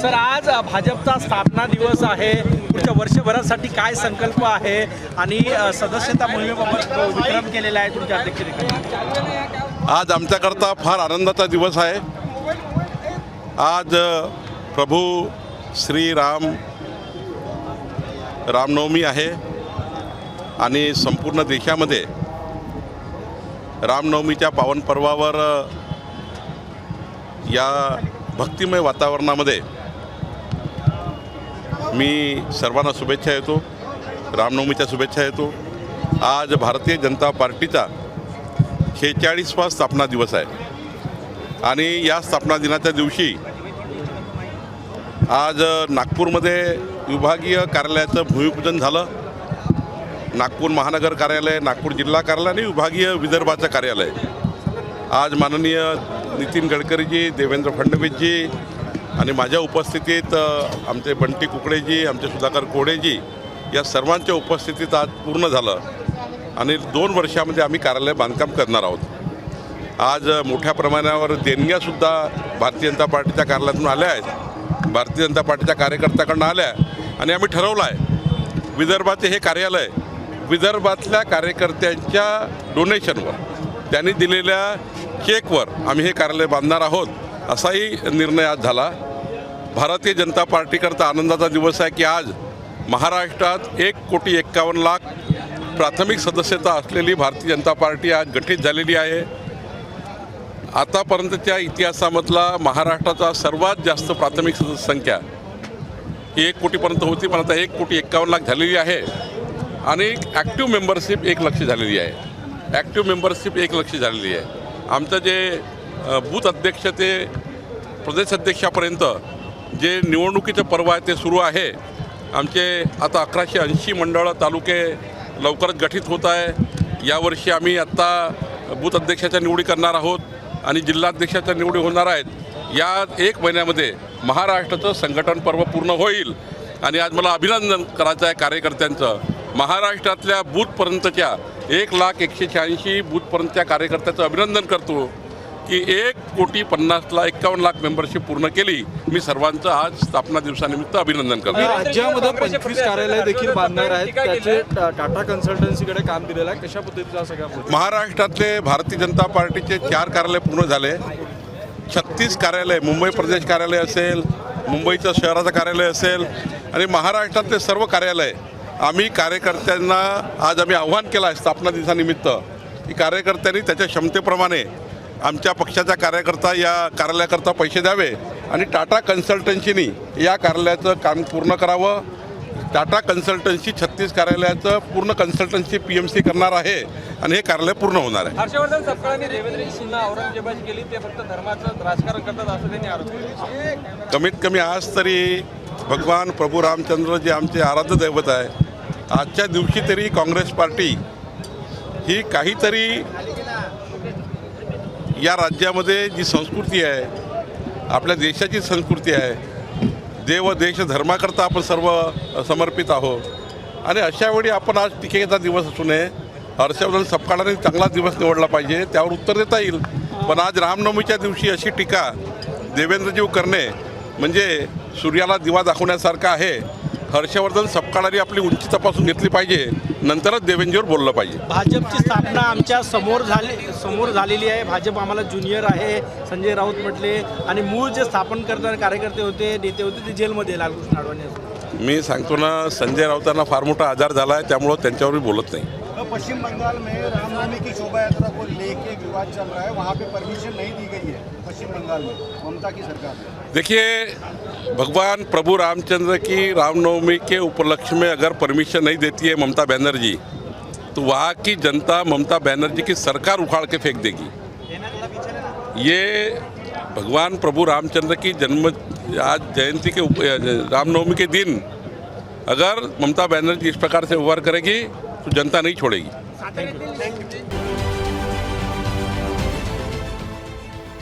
Sir आज भाजपचा स्थापना दिवस आहे. पुढच्या वर्षभरासाठी काय संकल्प आहे? आणि सदस्यता मोहिमेबाबत विक्रम केलेला आहे तुमच्या अध्यक्षतेखाली. आज आमच्याकरता फार आनंदाचा दिवस आहे. आज प्रभू श्रीराम रामनवमी आहे. आणि संपूर्ण देशामध्ये रामनवमीच्या पावन पर्वावर या भक्तिमय वातावरणामध्ये मी सर्वांना शुभेच्छा येतो रामनवमीच्या शुभेच्छा येतो आज भारतीय जनता पार्टीचा शेहेचाळीसवा स्थापना दिवस आहे. आणि या स्थापना दिनाच्या दिवशी आज नागपूरमध्ये विभागीय कार्यालयाचं भूमिपूजन झालं. नागपूर महानगर कार्यालय नागपूर जिल्हा कार्यालय आणि विभागीय विदर्भाचं कार्यालय. आज माननीय नितीन गडकरीजी देवेंद्र फडणवीसजी आणि माझ्या उपस्थितीत आमचे बंटी कुकडेजी आमचे सुधाकर कोडेजी या सर्वांच्या उपस्थितीत आज पूर्ण झालं. आणि दोन वर्षामध्ये आम्ही कार्यालय बांधकाम करणार आहोत. आज मोठ्या प्रमाणावर देणग्यासुद्धा भारतीय जनता पार्टीच्या कार्यालयातून आल्या आहेत. भारतीय जनता पार्टीच्या कार्यकर्त्याकडनं आल्या आणि आम्ही ठरवलं आहे विदर्भाचे हे कार्यालय विदर्भातल्या कार्यकर्त्यांच्या डोनेशनवर त्यांनी दिलेल्या चेकवर आम्ही हे कार्यालय बांधणार आहोत. असाही निर्णय आज झाला. भारतीय जनता पार्टीकरता आनंदाचा दिवस आहे की आज महाराष्ट्रात एक कोटी एक्कावन्न लाख प्राथमिक सदस्यता असलेली भारतीय जनता पार्टी आज गठीत झालेली आहे. आतापर्यंतच्या इतिहासामधला महाराष्ट्राचा सर्वात जास्त प्राथमिक सदस्य संख्या ही एक कोटीपर्यंत होती पण आता एक कोटी एक्कावन्न लाख झालेली आहे. आणि ॲक्टिव्ह मेंबरशिप एक लक्ष झालेली आहे. ॲक्टिव्ह मेंबरशिप एक लक्ष झालेली आहे. आमचं जे बूथ अध्यक्ष ते प्रदेश अध्यक्षापर्यंत जे निवडणुकीचं पर्व आहे ते सुरू आहे. आमचे आता अकराशे ऐंशी मंडळ तालुके लवकरच गठीत होत आहे. यावर्षी आम्ही आत्ता बूथ अध्यक्षाच्या निवडी करणार आहोत आणि जिल्हाध्यक्षाच्या निवडी होणार आहेत. या एक महिन्यामध्ये महाराष्ट्राचं संघटन पर्व पूर्ण होईल. आणि आज मला अभिनंदन करायचं आहे कार्यकर्त्यांचं. महाराष्ट्रातल्या बूथपर्यंतच्या एक लाख एकशे शहाऐंशी बूथपर्यंतच्या कार्यकर्त्याचं अभिनंदन करतो. की एक कोटी पन्नास लाख एक्कावन्न लाख मेंबरशिप पूर्ण केली. मी सर्वांचं आज स्थापना दिवसानिमित्त अभिनंदन करतो. राज्यामध्ये पंचवीस कार्यालय देखील बांधणार आहेत. त्याचे टाटा कन्सल्टन्सीकडे काम दिलेलं आहे. कशा पद्धतीचा सगळा प्रोजेक्ट? महाराष्ट्रातले भारतीय जनता पार्टीचे चार कार्यालय पूर्ण झाले. छत्तीस कार्यालय मुंबई प्रदेश कार्यालय असेल मुंबईचं शहराचं कार्यालय असेल आणि महाराष्ट्रातले सर्व कार्यालय. आम्ही कार्यकर्त्यांना आज आम्ही आव्हान केलं आहे स्थापना दिवसानिमित्त. की कार्यकर्त्यांनी त्याच्या क्षमतेप्रमाणे आमच्या पक्षाचा कार्यकर्ता या कार्यालयाकरता पैसे द्यावे आणि टाटा कन्सल्टन्सीनी या कार्यालयाचं काम पूर्ण करावं. टाटा कन्सल्टन्सी छत्तीस कार्यालयाचं पूर्ण कन्सल्टन्सी पी एम सी करणार आहे आणि हे कार्यालय पूर्ण होणार आहे. हर्षवर्धन सपकाळांनी देवेंद्रजींना औरंगजेबाजी केली ते फक्त धर्माचं राजकारण करतात असं त्यांनी आरोप कमीत कमी आज तरी भगवान प्रभू रामचंद्र जे आमचे आराध्य दैवत आहे आजच्या दिवशी तरी काँग्रेस पार्टी ही काहीतरी या राज्यामध्ये जी संस्कृती आहे आपल्या देशाची संस्कृती आहे देव देश धर्माकरता आपण सर्व समर्पित आहोत. आणि अशावेळी आपण आज टीकेचा दिवस असू नये. हर्षवर्धन सपकाळाने चांगला दिवस निवडला पाहिजे त्यावर उत्तर देता येईल. पण आज रामनवमीच्या दिवशी अशी टीका देवेंद्रजीव करणे म्हणजे सूर्याला दिवा दाखवण्यासारखं आहे. हर्षवर्धन सपकाळाने आपली उंची तपासून घेतली पाहिजे. नंतरच देवेंद्रजीवर बोललं पाहिजे. भाजपची स्थापना आमच्यासमोर झाली समोर झालेली आहे. भाजप आम्हाला ज्युनियर आहे संजय राऊत म्हटले. आणि मूळ जे स्थापन करणारे कार्यकर्ते होते नेते होते ते जेलमध्ये लालकृष्ण अडवाणी मी सांगतो ना संजय राऊतांना फार मोठा आजार झाला आहे त्यामुळं त्यांच्यावर मी बोलत नाही. पश्चिम बंगाल में रामनवमी की शोभा यात्रा को लेके विवाद चल रहा है. वहाँ पे परमिशन नहीं दी गई है पश्चिम बंगाल में ममता की सरकार देखिए भगवान प्रभु रामचंद्र की रामनवमी के उपलक्ष्य में अगर परमिशन नहीं देती है ममता बनर्जी तो वहाँ की जनता ममता बनर्जी की सरकार उखाड़ के फेंक देगी। ये भगवान प्रभु रामचंद्र की जन्म, आज जयंती के रामनवमी के दिन अगर ममता बनर्जी इस प्रकार से व्यवहार करेगी तो जनता नहीं छोड़ेगी।